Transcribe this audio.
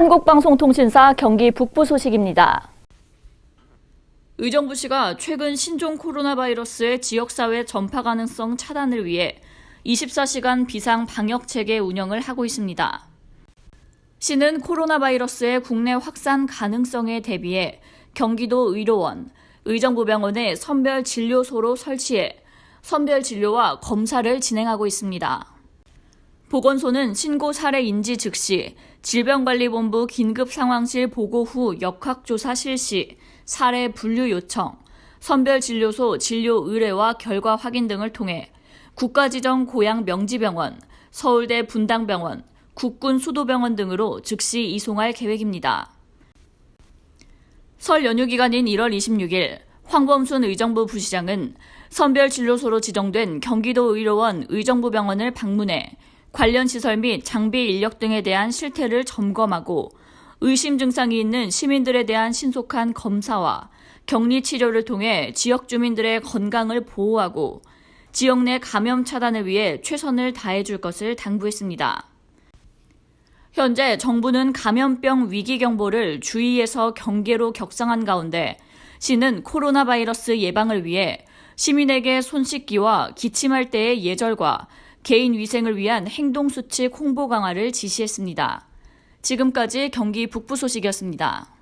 한국방송통신사 경기 북부 소식입니다. 의정부 시가 최근 신종 코로나 바이러스의 지역사회 전파 가능성 차단을 위해 24시간 비상 방역 체계 운영을 하고 있습니다. 시는 코로나 바이러스의 국내 확산 가능성에 대비해 경기도 의료원, 의정부병원의 선별 진료소로 설치해 선별 진료와 검사를 진행하고 있습니다. 보건소는 신고 사례 인지 즉시 질병관리본부 긴급상황실 보고 후 역학조사 실시, 사례 분류 요청, 선별진료소 진료 의뢰와 결과 확인 등을 통해 국가지정 고양 명지병원, 서울대 분당병원, 국군 수도병원 등으로 즉시 이송할 계획입니다. 설 연휴 기간인 1월 26일 황범순 의정부 부시장은 선별진료소로 지정된 경기도 의료원 의정부병원을 방문해 관련 시설 및 장비 인력 등에 대한 실태를 점검하고 의심 증상이 있는 시민들에 대한 신속한 검사와 격리 치료를 통해 지역 주민들의 건강을 보호하고 지역 내 감염 차단을 위해 최선을 다해 줄 것을 당부했습니다. 현재 정부는 감염병 위기 경보를 주의에서 경계로 격상한 가운데 시는 코로나 바이러스 예방을 위해 시민에게 손 씻기와 기침할 때의 예절과 개인 위생을 위한 행동 수칙 홍보 강화를 지시했습니다. 지금까지 경기 북부 소식이었습니다.